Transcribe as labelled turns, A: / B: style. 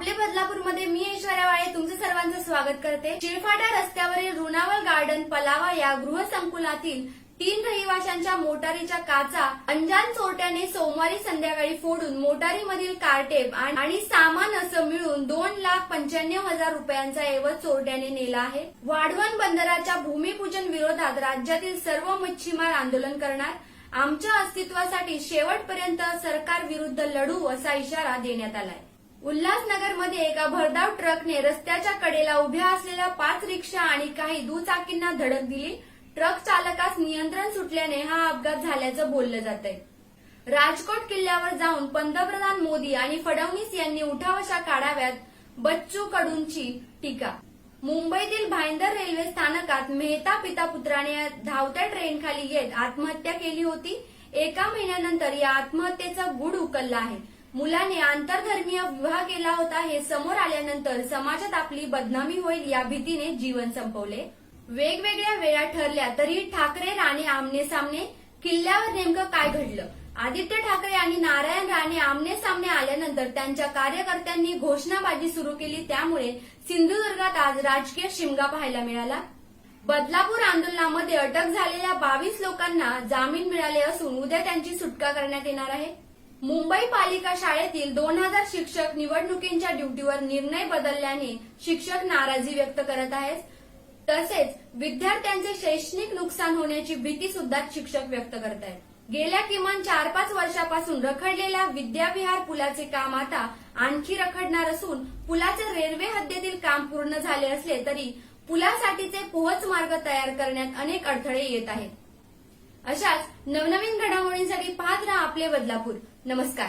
A: आपले बदलापूरमध्ये मी ऐश्वर्या वाळे तुमचं सर्वांचं स्वागत करते. शिरफाटा रस्त्यावरील रुणावल गार्डन पलावा या गृहसंकुलातील तीन रहिवाशांच्या मोटारीच्या काचा अंजान चोरट्याने सोमवारी संध्याकाळी फोडून मोटारीमधील कारटेप आणि सामान असं मिळून दोन लाख पंच्याण्णव हजार रुपयांचा ऐवज चोरट्याने नेला आहे. वाढवण बंदराच्या भूमिपूजन विरोधात राज्यातील सर्व मच्छीमार आंदोलन करणार. आमच्या अस्तित्वासाठी शेवटपर्यंत सरकार विरुद्ध लढू असा इशारा देण्यात आलाय. उल्हासनगरमध्ये एका भरधाव ट्रकने रस्त्याच्या कडेला उभ्या असलेल्या पाच रिक्षा आणि काही दुचाकींना धडक दिली. ट्रक चालकास नियंत्रण सुटल्याने हा अपघात झाल्याचं बोललं जात आहे राजकोट किल्ल्यावर जाऊन पंतप्रधान मोदी आणि फडणवीस यांनी उठावशा काढाव्यात बच्चू कडूंची टीका. मुंबईतील भाईंदर रेल्वे स्थानकात मेहता पिता पुत्राने धावत्या ट्रेनखाली येत आत्महत्या केली होती. एका महिन्यानंतर या आत्महत्येचा गुढ उकलला आहे. मुलाने आंतरधर्मीय विवाह केला होता हे समोर आल्यानंतर समाजात आपली बदनामी होईल या भीतीने जीवन संपवले. वेगवेगळ्या वेळा ठरल्या तरी ठाकरे राणे आमने सामने किल्ल्यावर नेमकं काय घडलं? आदित्य ठाकरे आणि नारायण राणे आमने सामने आल्यानंतर त्यांच्या कार्यकर्त्यांनी घोषणाबाजी सुरू केली. त्यामुळे सिंधुदुर्गात आज राजकीय शिमगा पाहायला मिळाला. बदलापूर आंदोलनामध्ये अटक झालेल्या बावीस लोकांना जामीन मिळाले असून उद्या त्यांची सुटका करण्यात येणार आहे. मुंबई पालिका शाळेतील दोन हजार शिक्षक निवडणुकींच्या ड्युटीवर निर्णय बदलल्याने शिक्षक नाराजी व्यक्त करत आहेत. तसेच विद्यार्थ्यांचे शैक्षणिक नुकसान होण्याची भीती सुद्धा शिक्षक व्यक्त करत आहेत. गेल्या किमान चार पाच वर्षापासून रखडलेल्या विद्याविहार पुलाचे काम आता आणखी रखडणार असून पुलाचे रेल्वे हद्दीतील काम पूर्ण झाले असले तरी पुलासाठीचे पोहोच मार्ग तयार करण्यात अनेक अडथळे येत आहेत. अशाच नवनवीन घडामोडींसाठी पाहत राहा आपले बदलापूर. नमस्कार.